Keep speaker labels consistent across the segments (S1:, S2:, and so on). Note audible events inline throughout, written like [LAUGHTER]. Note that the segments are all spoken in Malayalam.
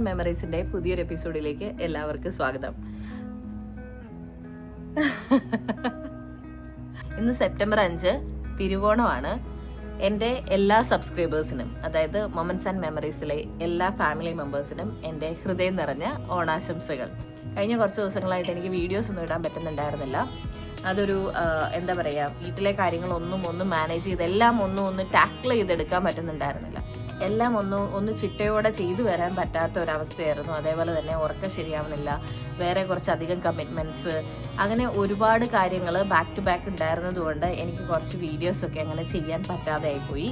S1: ആൻഡ് മെമ്മറീസിന്റെ പുതിയൊരു എപ്പിസോഡിലേക്ക് എല്ലാവർക്കും സ്വാഗതം. ഇന്ന് സെപ്റ്റംബർ അഞ്ച് തിരുവോണമാണ്. എന്റെ എല്ലാ സബ്സ്ക്രൈബേഴ്സിനും അതായത് മൊമൻസ് ആൻഡ് മെമ്മറീസിലെ എല്ലാ ഫാമിലി മെമ്പേഴ്സിനും എന്റെ ഹൃദയം നിറഞ്ഞ ഓണാശംസകൾ. കഴിഞ്ഞ കുറച്ച് ദിവസങ്ങളായിട്ട് എനിക്ക് വീഡിയോസ് ഒന്നും ഇടാൻ പറ്റുന്നുണ്ടായിരുന്നില്ല. അതൊരു എന്താ പറയുക വീട്ടിലെ കാര്യങ്ങളൊന്നും ഒന്നും മാനേജ് ചെയ്ത് എല്ലാം ഒന്നും ഒന്ന് ടാക്കിൾ ചെയ്തെടുക്കാൻ പറ്റുന്നുണ്ടായിരുന്നില്ല. എല്ലാം ഒന്ന് ഒന്ന് ചിട്ടയോടെ ചെയ്തു വരാൻ പറ്റാത്ത ഒരവസ്ഥയായിരുന്നു. അതേപോലെ തന്നെ ഉറക്കം ശരിയാവുന്നില്ല വേറെ കുറച്ചധികം കമ്മിറ്റ്മെന്റ്സ് അങ്ങനെ ഒരുപാട് കാര്യങ്ങൾ ബാക്ക് ടു ബാക്ക് ഉണ്ടായിരുന്നതുകൊണ്ട് എനിക്ക് കുറച്ച് വീഡിയോസൊക്കെ അങ്ങനെ ചെയ്യാൻ പറ്റാതെ ആയിപ്പോയി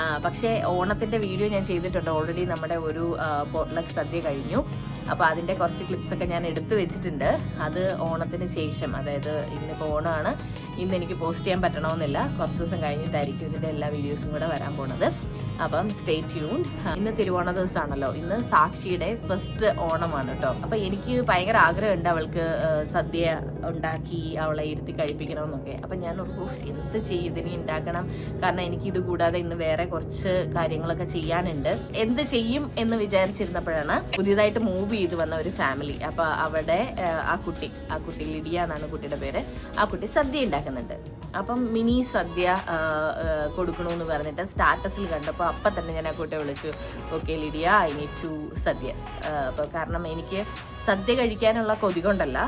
S1: ആ, പക്ഷേ ഓണത്തിന്റെ വീഡിയോ ഞാൻ ചെയ്തിട്ടുണ്ട്. ഓൾറെഡി നമ്മുടെ ഒരു പോട്ട്ലക്ക് സദ്യ കഴിഞ്ഞു. അപ്പോൾ അതിന്റെ കുറച്ച് ക്ലിപ്സൊക്കെ ഞാൻ എടുത്തു വെച്ചിട്ടുണ്ട്. അത് ഓണത്തിന് ശേഷം അതായത് ഇന്നിപ്പോൾ ഓണമാണ്. ഇന്ന് എനിക്ക് പോസ്റ്റ് ചെയ്യാൻ പറ്റണമെന്നില്ല. കുറച്ച് ദിവസം കഴിഞ്ഞിട്ടായിരിക്കും ഇതിന്റെ എല്ലാ വീഡിയോസും കൂടെ വരാൻ പോണത്. അപ്പം സ്റ്റേ ട്യൂൺ ഇന്ന് തിരുവോണ ദിവസമാണല്ലോ ഇന്ന് സാക്ഷിയുടെ ഫസ്റ്റ് ഓണമാണ് കേട്ടോ അപ്പൊ എനിക്ക് ഭയങ്കര ആഗ്രഹമുണ്ട് അവൾക്ക് സദ്യ ഉണ്ടാക്കി അവളെ ഇരുത്തി കഴിപ്പിക്കണമെന്നൊക്കെ. അപ്പൊ ഞാൻ എന്ത് ചെയ്യും ഇതിനി ഉണ്ടാക്കണം കാരണം എനിക്ക് ഇത് കൂടാതെ ഇന്ന് വേറെ കുറച്ച് കാര്യങ്ങളൊക്കെ ചെയ്യാനുണ്ട്. എന്ത് ചെയ്യും എന്ന് വിചാരിച്ചിരുന്നപ്പോഴാണ് പുതിയതായിട്ട് മൂവ് ചെയ്ത് വന്ന ഒരു ഫാമിലി അപ്പൊ അവിടെ ആ കുട്ടി ആ കുട്ടി ലിഡിയ എന്നാണ് കുട്ടിയുടെ പേര്. ആ കുട്ടി സദ്യ ഉണ്ടാക്കുന്നുണ്ട് അപ്പം മിനി സദ്യ കൊടുക്കണമെന്ന് പറഞ്ഞിട്ട് സ്റ്റാറ്റസിൽ കണ്ടപ്പോൾ അപ്പം തന്നെ ഞാൻ ആ കുട്ടിയെ വിളിച്ചു. Okay Lydia I need to sadya അപ്പോൾ കാരണം എനിക്ക് സദ്യ കഴിക്കാനുള്ള കൊതി കൊണ്ടല്ല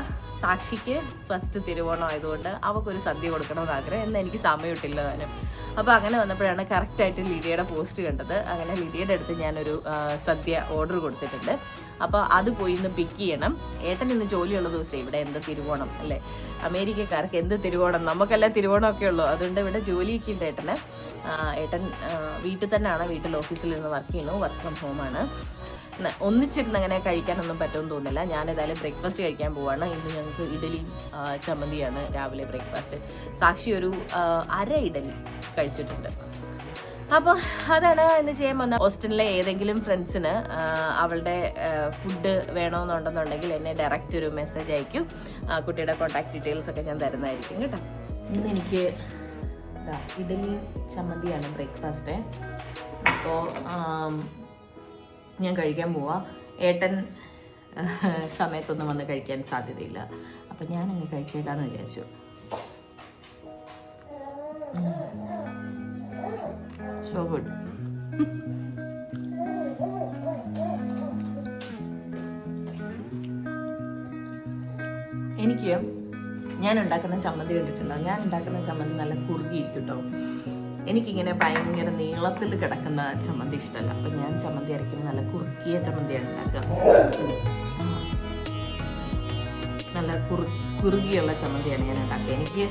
S1: സാക്ഷിക്ക് ഫസ്റ്റ് തിരുവോണം ആയതുകൊണ്ട് അവൾക്കൊരു സദ്യ കൊടുക്കണമെന്ന് ആഗ്രഹം. എന്ന് എനിക്ക് സമയമിട്ടില്ല താനും. അപ്പോൾ അങ്ങനെ വന്നപ്പോഴാണ് കറക്റ്റായിട്ട് ലിഡിയയുടെ പോസ്റ്റ് കണ്ടത്. അങ്ങനെ ലിഡിയയുടെ അടുത്ത് ഞാനൊരു സദ്യ ഓർഡർ കൊടുത്തിട്ടുണ്ട്. അപ്പോൾ അത് പോയി ഇന്ന് പിക്ക് ചെയ്യണം. ഏട്ടൻ ഇന്ന് ജോലിയുള്ള ദിവസം ഇവിടെ എന്ത് തിരുവോണം അല്ലേ? അമേരിക്കക്കാർക്ക് എന്ത് തിരുവോണം? നമുക്കെല്ലാം തിരുവോണമൊക്കെ ഉള്ളൂ. അതുകൊണ്ട് ഇവിടെ ജോലിയൊക്കെ ഉണ്ട് ഏട്ടന്. ഏട്ടൻ വീട്ടിൽ തന്നെയാണ്. വീട്ടിൽ ഓഫീസിൽ നിന്ന് വർക്ക് ചെയ്യുന്നു. വർക്ക് ഫ്രം ഹോമാണ് ഒന്നിച്ചിരുന്ന് അങ്ങനെ കഴിക്കാനൊന്നും പറ്റുമെന്ന് തോന്നില്ല ഞാൻ ഏതായാലും ബ്രേക്ക്ഫാസ്റ്റ് കഴിക്കാൻ പോവാണ്. ഇന്ന് ഞങ്ങൾക്ക് ഇഡലി ചമ്മന്തിയാണ് രാവിലെ ബ്രേക്ക്ഫാസ്റ്റ് സാക്ഷി ഒരു അര ഇഡലി കഴിച്ചിട്ടുണ്ട്. അപ്പോൾ അതാണ് ഇന്ന് ചെയ്യാൻ വന്ന ഹോസ്റ്റലിലെ ഏതെങ്കിലും ഫ്രണ്ട്സിന് അവളുടെ ഫുഡ് വേണമെന്നുണ്ടെന്നുണ്ടെങ്കിൽ എന്നെ ഡയറക്റ്റ് ഒരു മെസ്സേജ് അയക്കും. കുട്ടിയുടെ കോൺടാക്ട് ഡീറ്റെയിൽസ് ഒക്കെ ഞാൻ തരുന്നതായിരിക്കും കേട്ടോ. ഇന്ന് എനിക്ക് ഇഡലി ചമ്മന്തിയാണ് ബ്രേക്ക്ഫാസ്റ്റ് അപ്പോൾ ഞാൻ കഴിക്കാൻ പോവാ. ഏട്ടൻ സമയത്തൊന്നും വന്ന് കഴിക്കാൻ സാധ്യതയില്ല. അപ്പം ഞാനങ്ങ് കഴിച്ചേക്കാന്ന് വിചാരിച്ചു. സോ ഗുഡ് എനിക്ക് ഞാൻ ഉണ്ടാക്കുന്ന ചമ്മന്തി കണ്ടിട്ടുണ്ടോ? ഞാൻ ഉണ്ടാക്കുന്ന ചമ്മന്തി നല്ല കുറുകിയിരിക്കും കേട്ടോ എനിക്കിങ്ങനെ ഭയങ്കര നീളത്തിൽ കിടക്കുന്ന ചമ്മന്തി ഇഷ്ടമല്ല. അപ്പം ഞാൻ ചമ്മന്തി അരയ്ക്കുമ്പോൾ നല്ല കുറുക്കിയ ചമ്മന്തിയാണ് ഉണ്ടാക്കുക. നല്ല കുറു കുറുകിയുള്ള ചമ്മന്തിയാണ് ഞാൻ ഉണ്ടാക്കുക. എനിക്ക്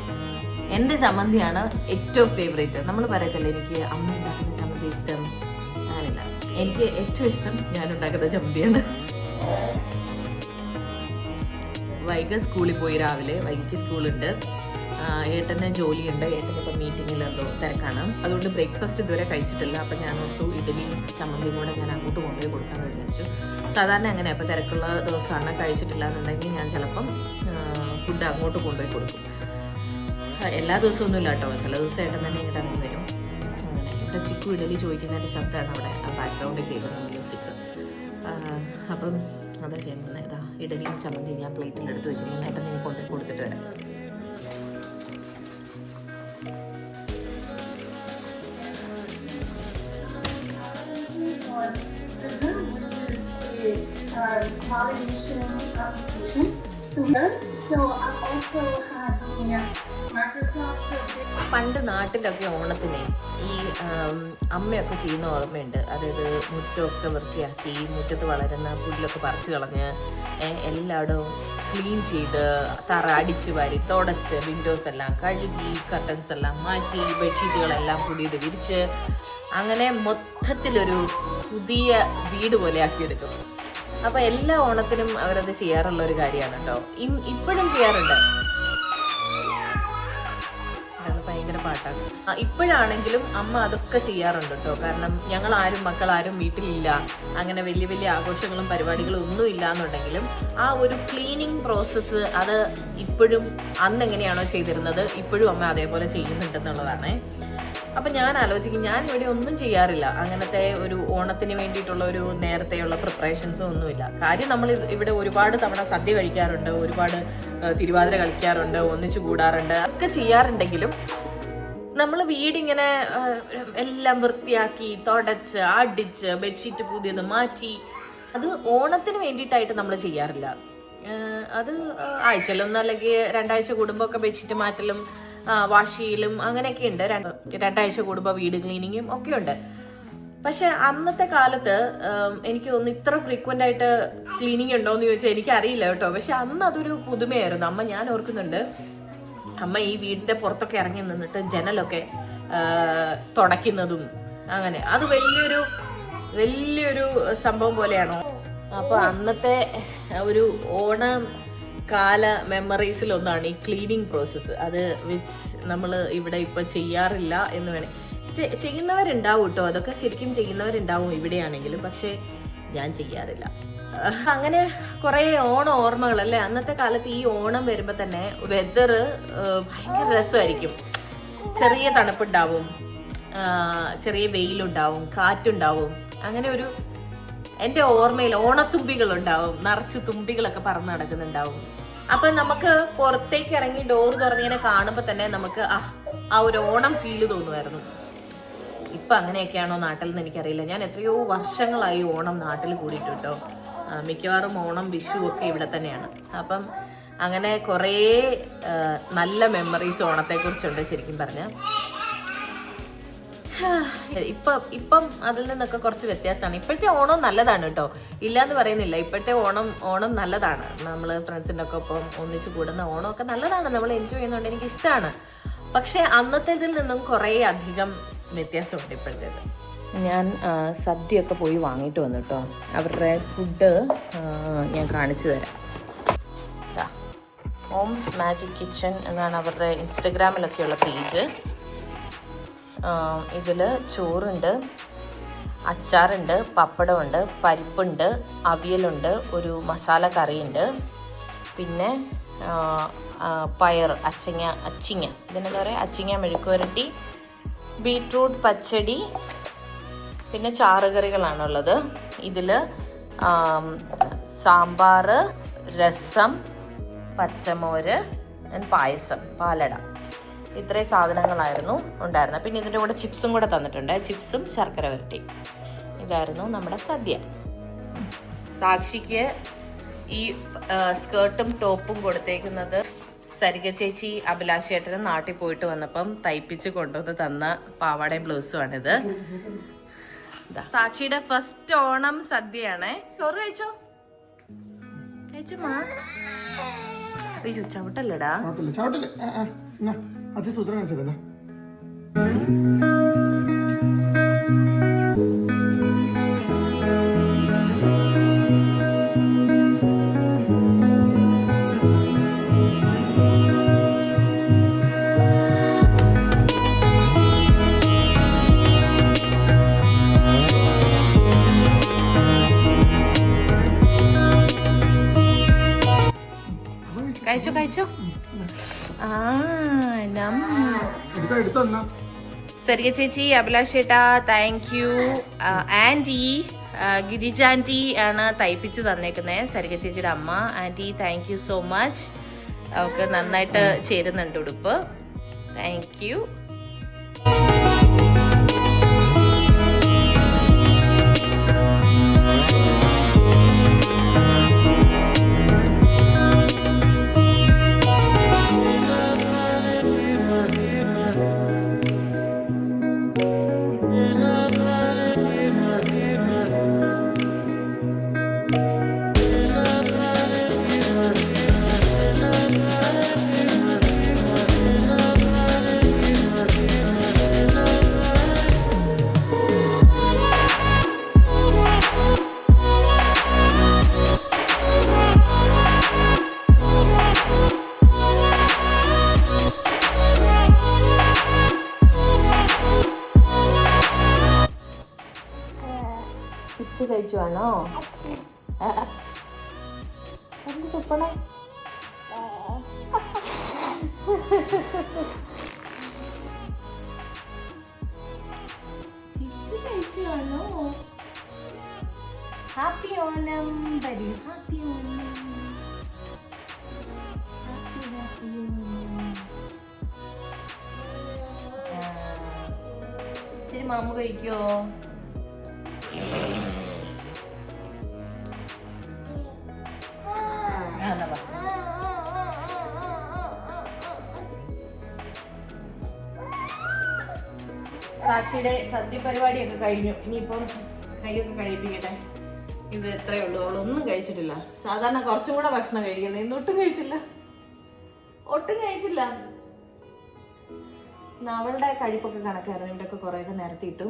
S1: എന്റെ ചമ്മന്തിയാണ് ഏറ്റവും ഫേവറേറ്റ് നമ്മൾ പറയത്തില്ല എനിക്ക് അമ്മ ഉണ്ടാക്കുന്ന ചമ്മന്തി ഇഷ്ടം? അങ്ങനെയല്ല. എനിക്ക് ഏറ്റവും ഇഷ്ടം ഞാൻ ഉണ്ടാക്കുന്ന ചമ്മന്തിയാണ്. വൈകി സ്കൂളിൽ പോയി രാവിലെ. വൈകിക്ക് സ്കൂളുണ്ട്. ഏട്ടന്റെ ജോലിയുണ്ട്. ഏട്ടന് ഇപ്പം മീറ്റിങ്ങിൽ എന്തോ തിരക്കാണ്. അതുകൊണ്ട് ബ്രേക്ക്ഫാസ്റ്റ് ഇതുവരെ കഴിച്ചിട്ടില്ല. അപ്പം ഞാൻ ഓർത്തു ഇഡലിയും ചമ്മന്തിയും കൂടെ ഞാൻ അങ്ങോട്ട് കൊണ്ടുപോയി കൊടുക്കാമെന്ന് വിചാരിച്ചു. സാധാരണ അങ്ങനെ അപ്പം തിരക്കുള്ള ദിവസമാണ്. കഴിച്ചിട്ടില്ല എന്നുണ്ടെങ്കിൽ ഞാൻ ചിലപ്പം ഫുഡ് അങ്ങോട്ട് കൊണ്ടുപോയി കൊടുക്കും. എല്ലാ ദിവസവും ഒന്നുമില്ല കേട്ടോ. ചില ദിവസം ഏട്ടൻ തന്നെ ഇങ്ങോട്ട് ഇറങ്ങി വരും. ഇവിടെ ചിക്കു ഇഡലി ചോദിക്കുന്നതിന്റെ ശബ്ദമാണ് അവിടെ ആ ബാക്ക്ഗ്രൗണ്ടിൽ കേൾക്കുന്ന മ്യൂസിക് അപ്പം അതാ ചെയ്യുന്നത്. ഇതാ ഇഡലിയും ചമ്മന്തിയും ഞാൻ പ്ലേറ്റിൽ എടുത്ത് വെച്ചിരിക്കുന്ന. ഏട്ടൻ ഞാൻ കൊണ്ട് കൊടുത്തിട്ട് വരാം.
S2: Uh, validation application So, So I also have the
S1: പണ്ട് നാട്ടിലൊക്കെ ഓണത്തിന് ഈ അമ്മയൊക്കെ ചെയ്യുന്ന ഓർമ്മയുണ്ട്. അതായത് മുറ്റമൊക്കെ വൃത്തിയാക്കി മുറ്റത്ത് വളരുന്ന പുല്ലൊക്കെ പറിച്ചു കളഞ്ഞ് എല്ലായിടവും ക്ലീൻ ചെയ്ത് തറ അടിച്ചു വാരി തുടച്ച് വിൻഡോസ് എല്ലാം കഴുകി കർട്ടൻസ് എല്ലാം മാറ്റി ബെഡ്ഷീറ്റുകളെല്ലാം പുതിയത് വിരിച്ച് അങ്ങനെ മൊത്തത്തിലൊരു പുതിയ വീട് പോലെ ആക്കിയെടുക്കും അപ്പോൾ എല്ലാ ഓണത്തിനും അവരത് ചെയ്യാറുള്ള ഒരു കാര്യമാണ് കേട്ടോ. ഇപ്പോഴും ചെയ്യാറുണ്ട്. പാട്ടാണ് ഇപ്പോഴാണെങ്കിലും അമ്മ അതൊക്കെ ചെയ്യാറുണ്ട് കേട്ടോ കാരണം ഞങ്ങൾ ആരും മക്കളാരും വീട്ടിലില്ല. അങ്ങനെ വലിയ വലിയ ആഘോഷങ്ങളും പരിപാടികളും ഒന്നും ഇല്ല എന്നുണ്ടെങ്കിലും ആ ഒരു ക്ലീനിങ് പ്രോസസ്സ് അത് ഇപ്പോഴും അന്ന് എങ്ങനെയാണോ ചെയ്തിരുന്നത് ഇപ്പോഴും അമ്മ അതേപോലെ ചെയ്യുന്നുണ്ടെന്നുള്ളതാണ്. അപ്പം ഞാൻ ആലോചിക്കും ഞാൻ ഇവിടെ ഒന്നും ചെയ്യാറില്ല. അങ്ങനത്തെ ഒരു ഓണത്തിന് വേണ്ടിയിട്ടുള്ള ഒരു നേരത്തെയുള്ള പ്രിപ്പറേഷൻസും ഒന്നുമില്ല. കാര്യം നമ്മൾ ഇവിടെ ഒരുപാട് തവണ സദ്യ കഴിക്കാറുണ്ട് ഒരുപാട് തിരുവാതിര കളിക്കാറുണ്ട് ഒന്നിച്ചു കൂടാറുണ്ട്. ഒക്കെ ചെയ്യാറുണ്ടെങ്കിലും നമ്മൾ വീടിങ്ങനെ എല്ലാം വൃത്തിയാക്കി തുടച്ച് അടിച്ച് ബെഡ്ഷീറ്റ് പുതിയത് മാറ്റി അത് ഓണത്തിന് വേണ്ടിയിട്ടായിട്ട് നമ്മൾ ചെയ്യാറില്ല. അത് ആഴ്ചയിലൊന്നും അല്ലെങ്കിൽ രണ്ടാഴ്ച കൂടുമ്പോൾ ഒക്കെ ബെഡ്ഷീറ്റ് മാറ്റലും വാഷ് ചെയ്യലും അങ്ങനെയൊക്കെ ഉണ്ട് രണ്ട് രണ്ടാഴ്ച കൂടുമ്പോൾ വീട് ക്ലീനിങ്ങും ഒക്കെ ഉണ്ട് പക്ഷെ അന്നത്തെ കാലത്ത് എനിക്ക് തോന്നുന്നു ഇത്ര ഫ്രീക്വന്റ് ആയിട്ട് ക്ലീനിങ് ഉണ്ടോ എന്ന് ചോദിച്ചാൽ എനിക്കറിയില്ല കേട്ടോ. പക്ഷെ അന്ന് അതൊരു പുതുമയായിരുന്നു. അമ്മ ഞാൻ ഓർക്കുന്നുണ്ട് അമ്മ ഈ വീടിന്റെ പുറത്തൊക്കെ ഇറങ്ങി നിന്നിട്ട് ജനലൊക്കെ തുടയ്ക്കുന്നതും അങ്ങനെ. അത് വലിയൊരു വലിയൊരു സംഭവം പോലെയാണോ? അപ്പൊ അന്നത്തെ ഒരു ഓണം കാല മെമ്മറീസിലൊന്നാണ് ഈ ക്ലീനിങ് പ്രോസസ്സ് അത് വിച്ച് നമ്മൾ ഇവിടെ ഇപ്പൊ ചെയ്യാറില്ല എന്ന് വേണേ. ചെയ്യുന്നവരുണ്ടാവും കേട്ടോ അതൊക്കെ ശരിക്കും ചെയ്യുന്നവരുണ്ടാവും ഇവിടെയാണെങ്കിലും. പക്ഷേ ഞാൻ ചെയ്യാറില്ല. അങ്ങനെ കുറേ ഓണം ഓർമ്മകൾ അല്ലേ? അന്നത്തെ കാലത്ത് ഈ ഓണം വരുമ്പോൾ തന്നെ വെതർ ഭയങ്കര രസമായിരിക്കും. ചെറിയ തണുപ്പുണ്ടാവും. ചെറിയ വെയിലുണ്ടാവും കാറ്റുണ്ടാവും. അങ്ങനെ ഒരു എന്റെ ഓർമ്മയിൽ ഓണത്തുമ്പികൾ ഉണ്ടാവും നിറച്ച് തുമ്പികളൊക്കെ പറന്ന് നടക്കുന്നുണ്ടാവും. അപ്പൊ നമുക്ക് പുറത്തേക്ക് ഇറങ്ങി ഡോർ തുറന്നിങ്ങനെ കാണുമ്പോൾ തന്നെ നമുക്ക് ആ ഒരു ഓണം ഫീൽ തോന്നുമായിരുന്നു. ഇപ്പൊ അങ്ങനെയൊക്കെയാണോ നാട്ടിൽ നിന്ന് എനിക്കറിയില്ല. ഞാൻ എത്രയോ വർഷങ്ങളായി ഓണം നാട്ടിൽ കൂടിയിട്ട് മിക്കവാറും ഓണം വിഷു ഒക്കെ ഇവിടെ തന്നെയാണ്. അപ്പം അങ്ങനെ കുറേ നല്ല മെമ്മറീസ് ഓണത്തെക്കുറിച്ചുണ്ട് ശരിക്കും പറഞ്ഞാൽ ഇപ്പം ഇപ്പം അതിൽ നിന്നൊക്കെ കുറച്ച് വ്യത്യാസമാണ്. ഇപ്പോഴത്തെ ഓണം നല്ലതാണ് കേട്ടോ. ഇല്ലാന്ന് പറയുന്നില്ല. ഇപ്പോഴത്തെ ഓണം ഓണം നല്ലതാണ്. നമ്മൾ ഫ്രണ്ട്സിന്റെ ഒക്കെ ഒപ്പം ഒന്നിച്ച് കൂടുന്ന ഓണമൊക്കെ നല്ലതാണ്. നമ്മൾ എൻജോയ് ചെയ്യുന്നതുകൊണ്ട് എനിക്ക് ഇഷ്ടമാണ് പക്ഷെ അന്നത്തേതിൽ നിന്നും കുറേ അധികം വ്യത്യാസമുണ്ട് ഇപ്പോഴത്തേത്. ഞാൻ സദ്യയൊക്കെ പോയി വാങ്ങിയിട്ട് വന്നു കേട്ടോ അവരുടെ ഫുഡ് ഞാൻ കാണിച്ചു തരാം. ഹോംസ് മാജിക് കിച്ചൺ എന്നാണ് അവരുടെ ഇൻസ്റ്റഗ്രാമിലൊക്കെയുള്ള പേജ്. ഇതിൽ ചോറുണ്ട് അച്ചാറുണ്ട് പപ്പടമുണ്ട് പരിപ്പുണ്ട് അവിയലുണ്ട് ഒരു മസാല കറിയുണ്ട്. പിന്നെ പയർ അച്ചിങ്ങ അച്ചിങ്ങ. ഇതിനെന്താ പറയുക അച്ചിങ്ങ മെഴുക്കുവരട്ടി ബീട്രൂട്ട് പച്ചടി പിന്നെ ചാറുകറികളാണുള്ളത്. ഇതിൽ സാമ്പാർ രസം പച്ചമോര് പായസം പാലട. ഇത്രയും സാധനങ്ങളായിരുന്നു ഉണ്ടായിരുന്നത്. പിന്നെ ഇതിന്റെ കൂടെ ചിപ്സും കൂടെ തന്നിട്ടുണ്ട്. ചിപ്സും ശർക്കര വരട്ടി. ഇതായിരുന്നു നമ്മുടെ സദ്യ. സാക്ഷിക്ക് ഈ സ്കേർട്ടും ടോപ്പും കൊടുത്തേക്കുന്നത് സരിക ചേച്ചി അഭിലാഷേട്ടന് നാട്ടിൽ പോയിട്ട് വന്നപ്പം തയ്പ്പിച്ച് കൊണ്ടുവന്ന് തന്ന പാവാടയും ബ്ലൗസും ആണിത് ദാ. സാക്ഷിയുടെ ഫസ്റ്റ് ഓണം സദ്യയാണേ. ചോറ് കഴിച്ചോ? കഴിച്ചോ മാ? അയ്യോ ചവിട്ടല്ലടാ.
S3: ചവിട്ടില്ല ചവിട്ടില്ല. ആ, ആ, സൂത്രം കാണിച്ചതല്ലേ
S1: കഴിച്ചോ കഴിച്ചോ. ആ നം. ചേച്ചി അഭിലാഷ് ചേട്ടാ thank you aunty Girija aunty ആണ് തയ്പ്പിച്ച് തന്നേക്കുന്നത് സരിക ചേച്ചിയുടെ അമ്മ. Aunty thank you so much അവൾക്ക് നന്നായിട്ട് ചേരുന്നുണ്ട് ഉടുപ്പ്. താങ്ക് യു കഴിച്ചുവാണോ എന്ത് തുപ്പണേ? ഹാപ്പി ഓണം വരൂ ഹാപ്പി ഓണം ഹാപ്പി ഹാപ്പി ശരി മാമ കഴിക്കോ? സാക്ഷിയുടെ സദ്യ പരിപാടിയൊക്കെ കഴിഞ്ഞു. ഇനിയിപ്പം കൈയൊക്കെ കഴിപ്പിക്കട്ടെ ഇത് എത്രയേ ഉള്ളൂ. അവളൊന്നും കഴിച്ചിട്ടില്ല. സാധാരണ കുറച്ചും കൂടെ ഭക്ഷണം കഴിക്കുന്നത് ഇന്ന് ഒട്ടും കഴിച്ചില്ല. ഒട്ടും കഴിച്ചില്ല. അവളുടെ കഴിപ്പൊക്കെ കണക്കായിരുന്നു. ഇവിടെയൊക്കെ കുറേയൊക്കെ നിരത്തിയിട്ടു.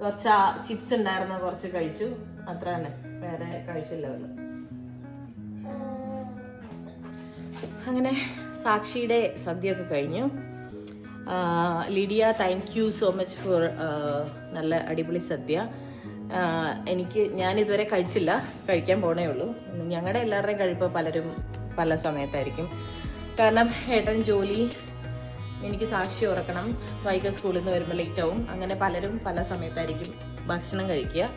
S1: കുറച്ച് ചിപ്സ് ഉണ്ടായിരുന്ന. കുറച്ച് കഴിച്ചു. അത്ര തന്നെ. വേറെ കഴിച്ചില്ല അവൾ അങ്ങനെ സാക്ഷിയുടെ സദ്യയൊക്കെ കഴിഞ്ഞു. Lydia thank you so much for നല്ല അടിപൊളി സദ്യ. എനിക്ക് ഞാൻ ഇതുവരെ കഴിച്ചില്ല. കഴിക്കാൻ പോണേ ഉള്ളൂ. ഞങ്ങളുടെ എല്ലാവരുടെയും കഴിപ്പോൾ പലരും പല സമയത്തായിരിക്കും. കാരണം ഏട്ടൻ ജോലി എനിക്ക് സാക്ഷി ഉറക്കണം. വൈകിട്ട് സ്കൂളിൽ നിന്ന് വരുമ്പോൾ ലേറ്റ് ആവും. അങ്ങനെ പലരും പല സമയത്തായിരിക്കും ഭക്ഷണം കഴിക്കുക.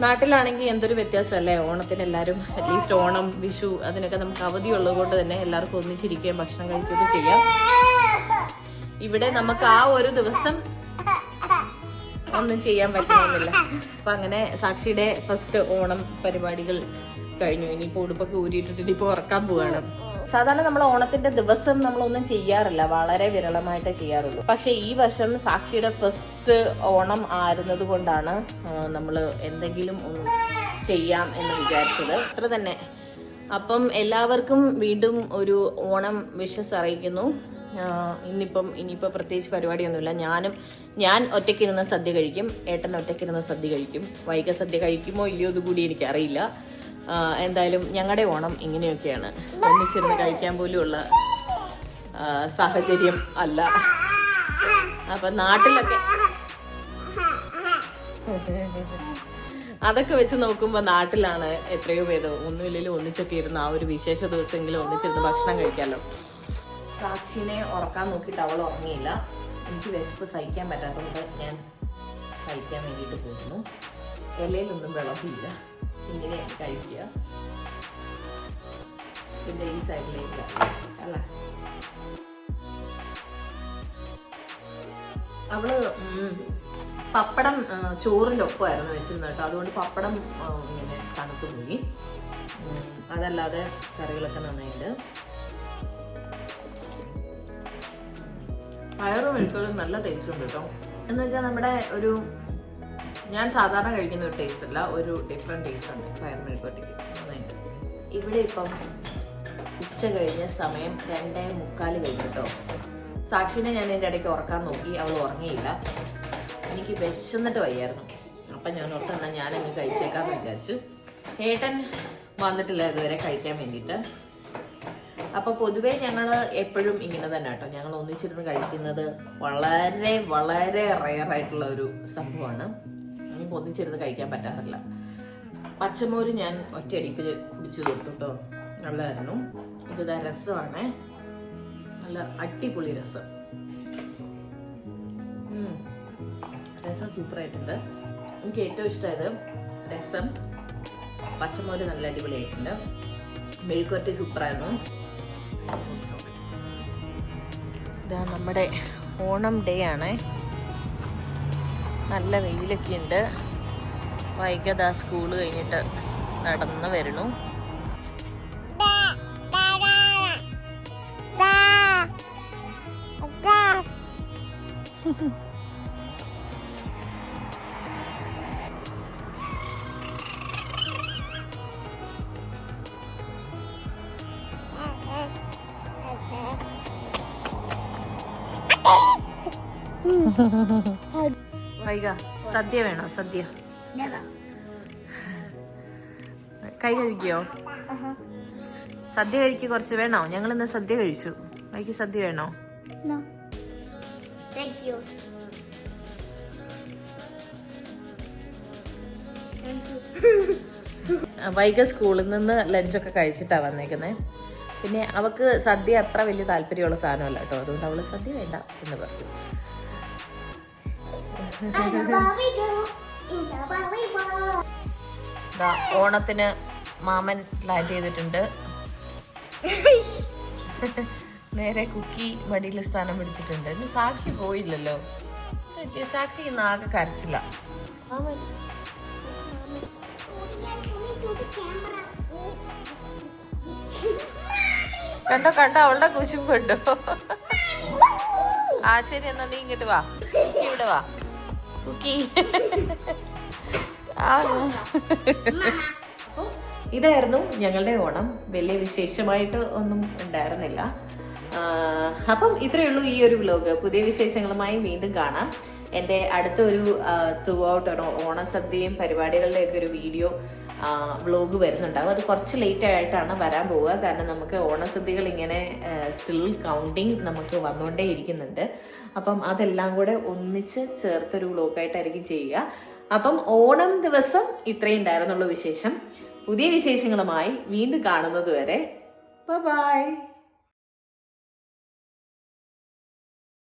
S1: നാട്ടിലാണെങ്കിൽ എന്തൊരു വ്യത്യാസമല്ലേ? ഓണത്തിന് എല്ലാവരും അറ്റ്ലീസ്റ്റ് ഓണം വിഷു അതിനൊക്കെ നമുക്ക് അവധി ഉള്ളത് കൊണ്ട് തന്നെ എല്ലാവർക്കും ഒന്നിച്ചിരിക്കുകയും ഭക്ഷണം കഴിക്കുകയൊക്കെ ചെയ്യാം. ഇവിടെ നമുക്ക് ആ ഒരു ദിവസം ഒന്നും ചെയ്യാൻ പറ്റുന്നില്ല. അപ്പൊ അങ്ങനെ സാക്ഷിയുടെ ഫസ്റ്റ് ഓണം പരിപാടികൾ കഴിഞ്ഞു. ഇനിയിപ്പോ ഉടുപ്പൊക്കെ ഊരിയിട്ടിട്ട് ഇപ്പൊ ഉറക്കാൻ പോവാണ്. സാധാരണ നമ്മൾ ഓണത്തിന്റെ ദിവസം നമ്മളൊന്നും ചെയ്യാറില്ല. വളരെ വിരളമായിട്ടേ ചെയ്യാറുള്ളൂ. പക്ഷെ ഈ വർഷം സാക്ഷിയുടെ ഫസ്റ്റ് ഓണം ആയിരുന്നത് കൊണ്ടാണ് നമ്മൾ എന്തെങ്കിലും ഒന്ന് ചെയ്യാം എന്ന് വിചാരിച്ചത്. അത്ര തന്നെ. അപ്പം എല്ലാവർക്കും വീണ്ടും ഒരു ഓണം വിഷസ് അറിയിക്കുന്നു. ഇന്നിപ്പം ഇനിയിപ്പോൾ പ്രത്യേകിച്ച് പരിപാടിയൊന്നുമില്ല. ഞാനും ഞാൻ ഒറ്റയ്ക്കിരുന്ന് സദ്യ കഴിക്കും. ഏട്ടൻ ഒറ്റയ്ക്കിരുന്ന് സദ്യ കഴിക്കും. വൈക സദ്യ കഴിക്കുമോ ഇല്ലയോ ഇത് കൂടി എനിക്കറിയില്ല എന്തായാലും ഞങ്ങളുടെ ഓണം ഇങ്ങനെയൊക്കെയാണ്. ഒന്നിച്ചിരുന്ന് കഴിക്കാൻ പോലുമുള്ള സാഹചര്യം അല്ല. അപ്പം നാട്ടിലൊക്കെ അതൊക്കെ വെച്ച് നോക്കുമ്പോൾ നാട്ടിലാണ് എത്രയോ ഭേദം. ഒന്നുമില്ലെങ്കിലും ഒന്നിച്ചൊക്കെ ഇരുന്ന് ആ ഒരു വിശേഷ ദിവസമെങ്കിലും ഒന്നിച്ചിരുന്ന് ഭക്ഷണം കഴിക്കാമല്ലോ സാക്ഷിനെ ഉറക്കാൻ നോക്കിയിട്ട് അവൾ ഉറങ്ങിയില്ല. എനിക്ക് വിശപ്പ് സഹിക്കാൻ പറ്റാത്തതുകൊണ്ട് ഞാൻ കഴിക്കാൻ വേണ്ടിയിട്ട് പോകുന്നു ഇലയിലൊന്നും വിളമ്പില്ല ഇങ്ങനെ കഴിക്കുക. പിന്നെ ഈ സൈഡിലേക്ക് അല്ല? അവൾ പപ്പടം ചോറിന്റെ ഒപ്പമായിരുന്നു വെച്ചിരുന്നത് കേട്ടോ. അതുകൊണ്ട് പപ്പടം ഇങ്ങനെ തണുത്ത് പോയി. അതല്ലാതെ കറികളൊക്കെ നന്നായിട്ട് പയറും നല്ല ടേസ്റ്റ് ഉണ്ട് കേട്ടോ എന്ന് വെച്ചാൽ നമ്മുടെ ഒരു ഞാൻ സാധാരണ കഴിക്കുന്ന ഒരു ടേസ്റ്റ് അല്ല ഒരു ഡിഫറെന്റ് ടേസ്റ്റ് ഉണ്ട് പയർ മെഴുക്കോട്ടേക്ക് ഇവിടെ ഇപ്പം ഉച്ച കഴിഞ്ഞ സമയം രണ്ടേ മുക്കാൽ കഴിഞ്ഞു കേട്ടോ സാക്ഷിനെ ഞാൻ എന്റെ ഇടയ്ക്ക് ഉറക്കാൻ നോക്കി അവൾ ഉറങ്ങിയില്ല. എനിക്ക് വിശന്നിട്ട് വയ്യായിരുന്നു. അപ്പം ഞാൻ ഓർത്തു എന്നാൽ ഞാനങ്ങ് കഴിച്ചേക്കാമെന്ന് വിചാരിച്ചു. ഏട്ടൻ വന്നിട്ടില്ല ഇതുവരെ കഴിക്കാൻ വേണ്ടിയിട്ട്. അപ്പൊ പൊതുവെ ഞങ്ങൾ എപ്പോഴും ഇങ്ങനെ തന്നെ കേട്ടോ. ഞങ്ങൾ ഒന്നിച്ചിരുന്ന് കഴിക്കുന്നത് വളരെ വളരെ റയർ ആയിട്ടുള്ള ഒരു സംഭവമാണ്. എനിക്ക് ഒന്നിച്ചിരുന്ന് കഴിക്കാൻ പറ്റാറില്ല. പച്ചമോര് ഞാൻ ഒറ്റയടിപ്പിൽ കുടിച്ചു തീർത്തു കേട്ടോ നല്ലതായിരുന്നു. ഇതാ രസമാണ്. നല്ല അടിപൊളി രസം. രസം സൂപ്പർ ആയിട്ടുണ്ട് എനിക്ക് ഏറ്റവും ഇഷ്ടമായത് രസം. പച്ചമോര് നല്ല അടിപൊളിയായിട്ടുണ്ട്. മെഴുക്കുവരട്ടി സൂപ്പറായിരുന്നു. ഇതാ നമ്മുടെ ഓണം ഡേ ആണ്. നല്ല വെയിലൊക്കെ ഉണ്ട് വൈകത സ്കൂൾ കഴിഞ്ഞിട്ട് നടന്ന് വരണു [LAUGHS] വൈക സദ്യ വേണോ? സദ്യ. കൈ കഴിക്കോ സദ്യ കഴിക്ക് കുറച്ച് വേണോ? ഞങ്ങൾ ഇന്ന് സദ്യ കഴിച്ചു. വൈകി സദ്യ വേണോ? വൈക സ്കൂളിൽ നിന്ന് ലഞ്ചൊക്കെ കഴിച്ചിട്ടാ വന്നേക്കുന്നത് പിന്നെ അവക്ക് സദ്യ അത്ര വലിയ താല്പര്യമുള്ള സാധനമല്ല കേട്ടോ. അതുകൊണ്ട് അവൾ സദ്യ വേണ്ട എന്ന് പറഞ്ഞു. ഓണത്തിന് മാമൻ ലാൻഡ് ചെയ്തിട്ടുണ്ട്. നേരെ കുക്കി മടിയിൽ സ്ഥാനം പിടിച്ചിട്ടുണ്ട്. ഇന്ന് സാക്ഷി പോയില്ലല്ലോ. സാക്ഷി ഇന്ന് ആകെ കരച്ചില്ല മാമൻ. കണ്ടോ കണ്ടോ അവളുടെ കുശുമ്പുണ്ടോ? ആ ശരി എന്നാ നീ ഇങ്ങോട്ട് വാ. ഇവിടെ വാ. കുക്കി [LAUGHS] [LAUGHS] ഇതായിരുന്നു ഞങ്ങളുടെ ഓണം. വലിയ വിശേഷമായിട്ട് ഒന്നും ഉണ്ടായിരുന്നില്ല. അപ്പം ഇത്രയേ ഉള്ളൂ ഈ ഒരു വ്ലോഗ്. പുതിയ വിശേഷങ്ങളുമായി വീണ്ടും കാണാം. എന്റെ അടുത്തൊരു ത്രൂ ഔട്ട് ഓണസദ്യയും പരിപാടികളുടെയൊക്കെ ഒരു വീഡിയോ വ്ലോഗ് വരുന്നുണ്ടാവും അത് കുറച്ച് ലേറ്റ് ആയിട്ടാണ് വരാൻ പോവുക. കാരണം നമുക്ക് ഓണസദ്യകൾ ഇങ്ങനെ സ്റ്റിൽ കൗണ്ടിങ് നമുക്ക് വന്നുകൊണ്ടേ ഇരിക്കുന്നുണ്ട്. അപ്പം അതെല്ലാം കൂടെ ഒന്നിച്ച് ചേർത്തൊരു വ്ലോഗായിട്ടായിരിക്കും ചെയ്യുക. അപ്പം ഓണം ദിവസം ഇത്രയും ഉണ്ടായിരുന്നുള്ള വിശേഷം. പുതിയ വിശേഷങ്ങളുമായി വീണ്ടും കാണുന്നത് വരെ. ബൈ